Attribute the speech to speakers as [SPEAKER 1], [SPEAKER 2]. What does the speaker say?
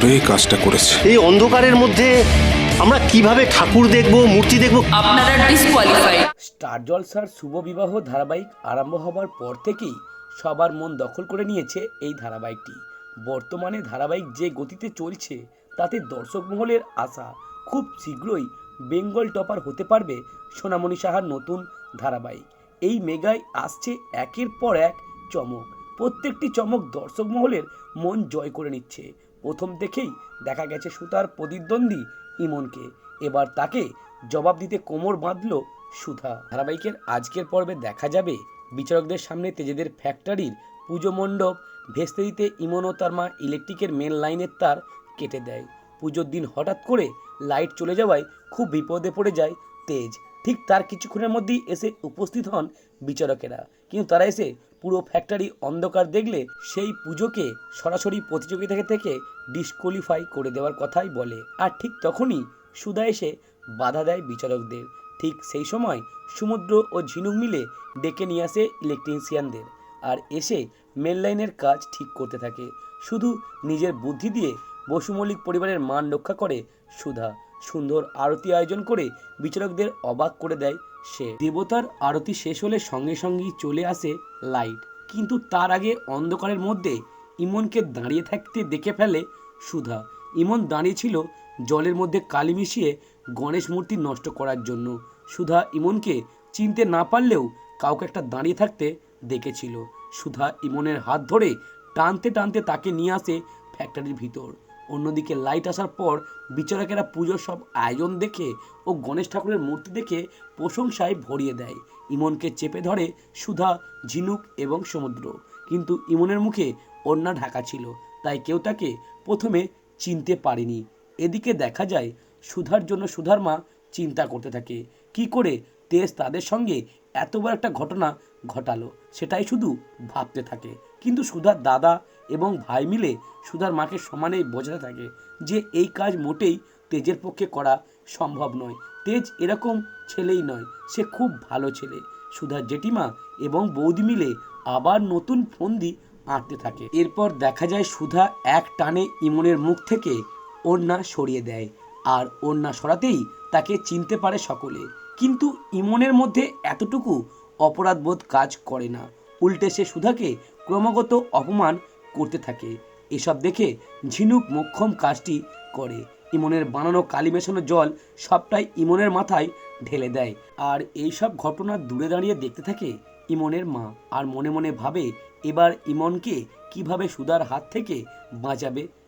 [SPEAKER 1] করে এই কাজটা করেছে।
[SPEAKER 2] এই অন্ধকারের মধ্যে আমরা কীভাবে ঠাকুর দেখব মূর্তি দেখব?
[SPEAKER 3] আপনারা ডিসকোয়ালিফাইড
[SPEAKER 4] স্টার জলসার শুভ বিবাহ ধারাবাহিক আরম্ভ হবার পর থেকেই সবার মন দখল করে নিয়েছে এই ধারাবাহিকটি। বর্তমানে ধারাবাহিক যে গতিতে চলছে তাতে দর্শক মহলের আশা খুব শীঘ্রই বেঙ্গল টপার হতে পারবে সোনামণি সাহার নতুন ধারাবাহিক। এই মেগায় আসছে একের পর এক চমক। প্রত্যেকটি চমক দর্শক মহলের মন জয় করে নিচ্ছে। প্রথম দেখেই দেখা গেছে সুতার প্রতিদ্বন্দ্বী ইমনকে। এবার তাকে জবাব দিতে কোমর বাঁধল সুধা। ধারাবাহিকের আজকের পর্বে দেখা যাবে বিচারকদের সামনে তেজেদের ফ্যাক্টরির পুজো মণ্ডপ ভেস্তে দিতে ইমন ও তার মা ইলেকট্রিকের মেন লাইনের তার কেটে দেয়। পুজোর দিন হঠাৎ করে লাইট চলে যাওয়ায় খুব বিপদে পড়ে যায় তেজ। ঠিক তার কিছুক্ষণের মধ্যেই এসে উপস্থিত হন বিচারকেরা। কিন্তু তারা এসে পুরো ফ্যাক্টরি অন্ধকার দেখলে সেই পুজোকে সরাসরি প্রতিযোগিতা থেকে ডিসকোয়ালিফাই করে দেওয়ার কথাই বলে। আর ঠিক তখনই সুধা এসে বাধা দেয় বিচারকদের। ঠিক সেই সময় সমুদ্র ও ঝিনুক মিলে ডেকে নিয়ে আসে ইলেকট্রিশিয়ানদের আর এসে মেন লাইনের কাজ ঠিক করতে থাকে। শুধু নিজের বুদ্ধি দিয়ে বসু মল্লিক পরিবারের মান রক্ষা করে সুধা। সুন্দর আরতি আয়োজন করে বিচারকদের অবাক করে দেয় সে। দেবতার আরতি শেষ হলে সঙ্গে সঙ্গেই চলে আসে লাইট। কিন্তু তার আগে অন্ধকারের মধ্যে ইমনকে দাঁড়িয়ে থাকতে দেখে ফেলে সুধা। ইমন দাঁড়িয়েছিল জলের মধ্যে কালি মিশিয়ে গণেশ মূর্তি নষ্ট করার জন্য। সুধা ইমনকে চিনতে না পারলেও কাউকে একটা দাঁড়িয়ে থাকতে দেখেছিল। সুধা ইমনের হাত ধরে টানতে টানতে তাকে নিয়ে আসে ফ্যাক্টরির ভিতর। অন্যদিকে লাইট আসার পর বিচারকেরা পুজোর সব আয়োজন দেখে ও গণেশ ঠাকুরের মূর্তি দেখে প্রশংসায় ভরিয়ে দেয়। ইমনকে চেপে ধরে সুধা, ঝিনুক এবং সমুদ্র। কিন্তু ইমনের মুখে অন্যা ঢাকা ছিল, তাই কেউ তাকে প্রথমে চিনতে পারেনি। এদিকে দেখা যায়, সুধার জন্য সুধার মা চিন্তা করতে থাকে। কি করে তেজ তাদের সঙ্গে এত বড় একটা ঘটনা ঘটালো, সেটাই শুধু ভাবতে থাকে। কিন্তু সুধার দাদা এবং ভাই মিলে সুধার মাকে সমানেই বোঝাতে থাকে যে এই কাজ মোটেই তেজের পক্ষে করা সম্ভব নয়। তেজ এরকম ছেলেই নয়, সে খুব ভালো ছেলে। সুধার জেঠিমা এবং বৌদি মিলে আবার নতুন ফন্দি আঁটতে থাকে। এরপর দেখা যায় সুধা এক টানে ইমনের মুখ থেকে ওড়না সরিয়ে দেয়। আর ওড়না সরাতেই তাকে চিনতে পারে সকলে। কিন্তু ইমনের মধ্যে এতটুকু অপরাধবোধ কাজ করে না। উল্টে সে সুধাকে ক্রমাগত অপমান করতে থাকে। এসব দেখে ঝিনুক মোক্ষম কাজটি করে। ইমনের বানানো কালি মেশানো জল সবটাই ইমনের মাথায় ঢেলে দেয়। আর এইসব ঘটনা দূরে দাঁড়িয়ে দেখতে থাকে ইমনের মা। আর মনে মনে ভাবে, এবার ইমনকে কীভাবে সুধার হাত থেকে বাঁচাবে